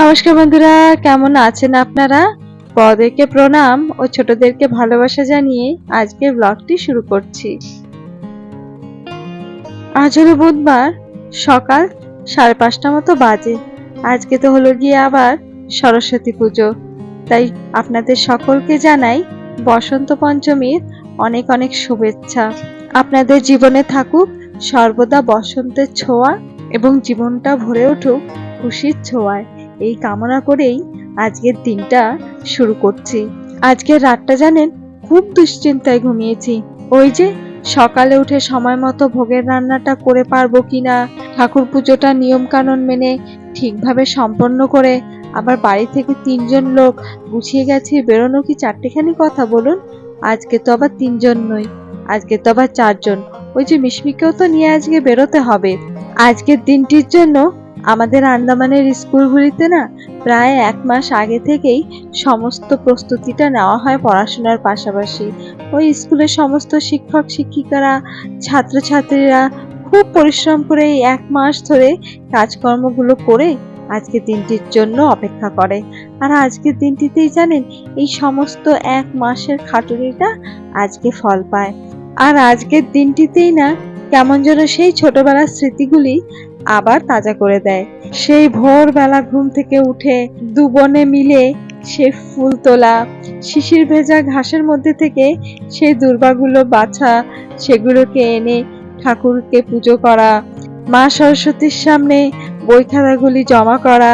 নমস্কার বন্ধুরা, কেমন আছেন আপনারা? বড়দেরকে প্রণাম ও ছোটদেরকে ভালোবাসা জানিয়ে আজকে ব্লগটি শুরু করছি। আজ হলো বুধবার, সকাল সাড়ে পাঁচটা মতো বাজে। আজকে তো হলো গিয়ে আবার সরস্বতী পুজো। তাই আপনাদের সকলকে জানাই বসন্ত পঞ্চমীর অনেক অনেক শুভেচ্ছা। আপনাদের জীবনে থাকুক সর্বদা বসন্তের ছোঁয়া এবং জীবনটা ভরে উঠুক খুশির ছোঁয়ায়। এই কামনা করেই আজকের দিনটা শুরু করছি। আজকের রাতটা জানেন, খুব দুশ্চিন্তায় ঘুমিয়েছি। ওই যে সকালে উঠে সময় মতো ভোগের রান্নাটা করে পারব কিনা, ঠাকুর পুজোটা নিয়ম কানুন মেনে ঠিকভাবে সম্পন্ন করে আবার বাড়ি থেকে তিনজন লোক গুছিয়ে গেছে, বেরোনো কি চারটেখানি কথা বলুন? আজকে তো আবার তিনজন নই, আজকে তো আবার চারজন। ওই যে মিশমিকেও তো নিয়ে আজকে বেরোতে হবে। আজকের দিনটির জন্য আমাদের আন্দামানের স্কুলগুলিতে না প্রায় এক মাস আগে থেকেই সমস্ত প্রস্তুতিটা নেওয়া হয় পড়াশোনার পাশাপাশি। ওই স্কুলের সমস্ত শিক্ষক, শিক্ষিকারা, ছাত্রছাত্রীরা খুব পরিশ্রম করে এই এক মাস ধরে কাজকর্মগুলো করে আজকের দিনটির জন্য অপেক্ষা করে। আর আজকের দিনটিতেই জানেন, এই সমস্ত এক মাসের খাটুনিটা আজকে ফল পায়। আর আজকের দিনটিতেই না কেমন যেন সেই ছোটবেলার স্মৃতিগুলি আবার তাজা করে দেয়। সেই ভোরবেলা ঘুম থেকে উঠে দু বোনে মিলে সে ফুল তোলা, শিশির ভেজা ঘাসের মধ্যে থেকে সেই দুর্বাগুলো বাছা, সেগুলোকে এনে ঠাকুরকে পুজো করা, মা সরস্বতীর সামনে বই খাতাগুলি জমা করা।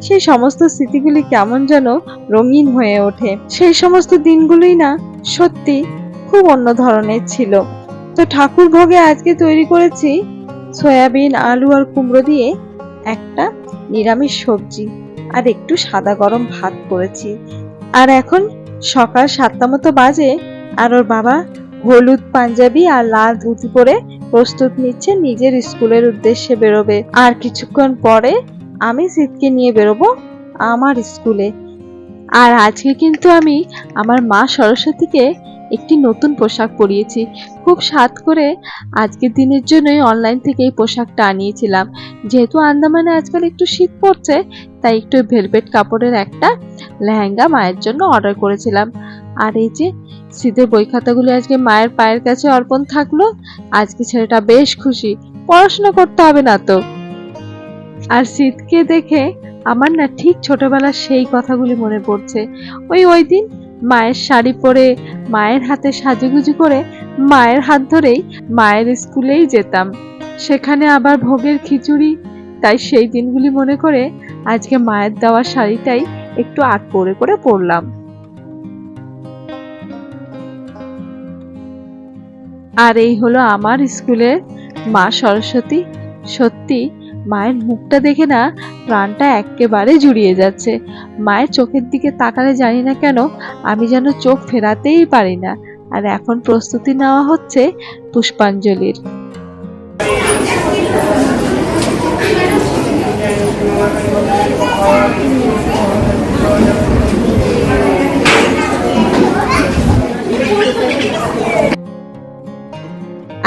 সেই সমস্ত স্মৃতিগুলি কেমন যেন রঙিন হয়ে ওঠে। সেই সমস্ত দিনগুলোই না, সত্যি খুব অন্য ধরনের ছিল। তো ঠাকুর ভোগে আজকে তৈরি করেছি সয়াবিন, আলু আর কুমড়ো দিয়ে একটা নিরামিষ সবজি আর একটু সাদা গরম ভাত করেছি। আর এখন সকাল সাতটা মতো বাজে আর ওর বাবা হলুদ পাঞ্জাবি আর লাল ধুতি পরে প্রস্তুত নিচ্ছে নিজের স্কুলের উদ্দেশ্যে বেরোবে। আর কিছুক্ষণ পরে আমি সিটকে নিয়ে বেরোবো আমার স্কুলে। আর আজকে কিন্তু আমি আমার মা সরস্বতীকে একটি নতুন পোশাক পরিয়েছি। খুব স্বাদ করে আজকের দিনের জন্যই অনলাইন থেকে এই পোশাকটা আনিয়েছিলাম। যেহেতু আন্দামানে আজকাল একটু শীত পড়ছে, তাই একটু ভেলভেট কাপড়ের একটা লেহেঙ্গা মায়ের জন্য অর্ডার করেছিলাম। আর এই যে শীতের বই খাতাগুলি আজকে মায়ের পায়ের কাছে অর্পণ থাকল, আজকে ছেলেটা বেশ খুশি। পড়াশোনা করতে হবে না তো। আর শীতকে দেখে আমার না ঠিক ছোটবেলার সেই কথাগুলি মনে পড়ছে। ওই ওই দিন মায়ের শাড়ি পরে মায়ের হাতে সাজুগুজু করে মায়ের হাত ধরেই মায়ের স্কুলেই যেতাম। সেখানে আবার ভোগের খিচুড়ি। তাই সেই দিনগুলি মনে করে আজকে মায়ের দেওয়া শাড়িটাই একটু আগ পরে করে পরলাম। আর এই হলো আমার স্কুলের মা সরস্বতী। সত্যি মায়ের মুখটা দেখে না প্রাণটা একেবারে জুড়িয়ে যাচ্ছে। মায়ের চোখের দিকে তাকালে জানি না কেন আমি যেন চোখ ফেরাতেই পারি না। আর এখন প্রস্তুতি নেওয়া হচ্ছে পুষ্পাঞ্জলির।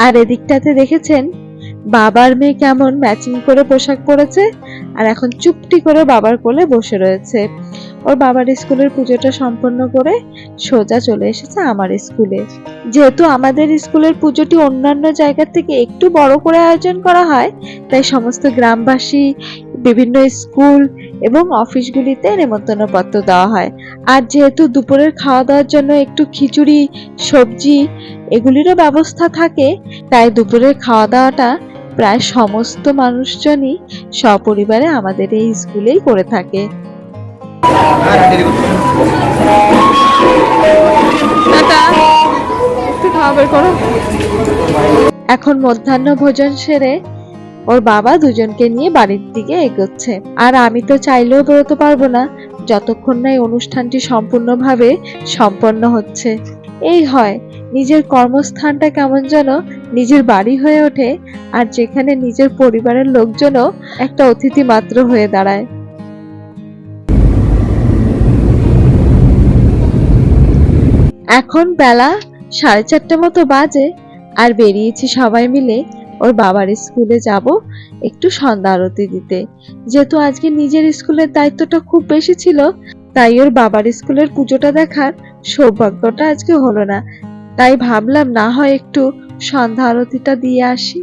আর এদিকটাতে দেখেছেন বাবার মেয়ে কেমন ম্যাচিং করে পোশাক পরেছে আর এখন চুপটি করে বাবার কোলে বসে রয়েছে। ওর বাবার স্কুলের পুজোটা সম্পন্ন করে সোজা চলে এসেছে আমার স্কুলে। যেহেতু আমাদের স্কুলের পুজোটি অন্যান্য জায়গা থেকে একটু বড় করে আয়োজন করা হয়, তাই সমস্ত গ্রামবাসী, বিভিন্ন স্কুল এবং অফিসগুলিতে নেমন্তন্ন পত্র দেওয়া হয়। আর যেহেতু দুপুরের খাওয়া দাওয়ার জন্য একটু খিচুড়ি, সবজি এগুলিরও ব্যবস্থা থাকে, তাই দুপুরের খাওয়া দাওয়াটা প্রায় সমস্ত মানুষজনই সপরিবারে আমাদের এই স্কুলেই করে থাকে। এখন মধ্যাহ্ন ভোজন সেরে ওর বাবা দুজনকে নিয়ে বাড়ির দিকে এগোচ্ছে। আর আমি তো চাইলেও বেরোতে পারব না যতক্ষণ না এই অনুষ্ঠানটি সম্পূর্ণভাবে সম্পন্ন হচ্ছে। এই হয়, নিজের কর্মস্থানটা কেমন যেন নিজের বাড়ি হয়ে ওঠে আর যেখানে নিজের পরিবারের লোকজনও একটা অতিথি মাত্র হয়ে দাঁড়ায়। এখন বেলা সাড়ে চারটে মতো বাজে আর বেরিয়েছি সবাই মিলে ওর বাবার স্কুলে যাব একটু সন্ধ্যা আরতি দিতে। যেহেতু আজকে নিজের স্কুলের দায়িত্বটা খুব বেশি ছিল, তাই ওর বাবার স্কুলের পুজোটা দেখার সৌভাগ্যটা আজকে হলো না। তাই ভাবলাম না হয় একটু সন্ধ্যা আরতিটা দিয়ে আসি।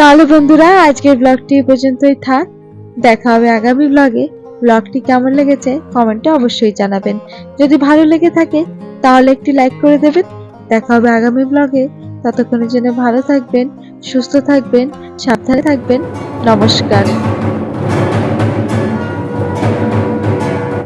তাহলে বন্ধুরা, আজকের ব্লগটি পর্যন্তই থাক। দেখা হবে আগামী ব্লগে ব্লগটি কেমন লেগেছে কমেন্টে অবশ্যই জানাবেন। যদি ভালো লেগে থাকে, তাহলে একটি লাইক করে দেবেন। দেখা হবে আগামী ব্লগে ততক্ষণের জন্য ভালো থাকবেন, সুস্থ থাকবেন, সাবধানে থাকবেন। নমস্কার।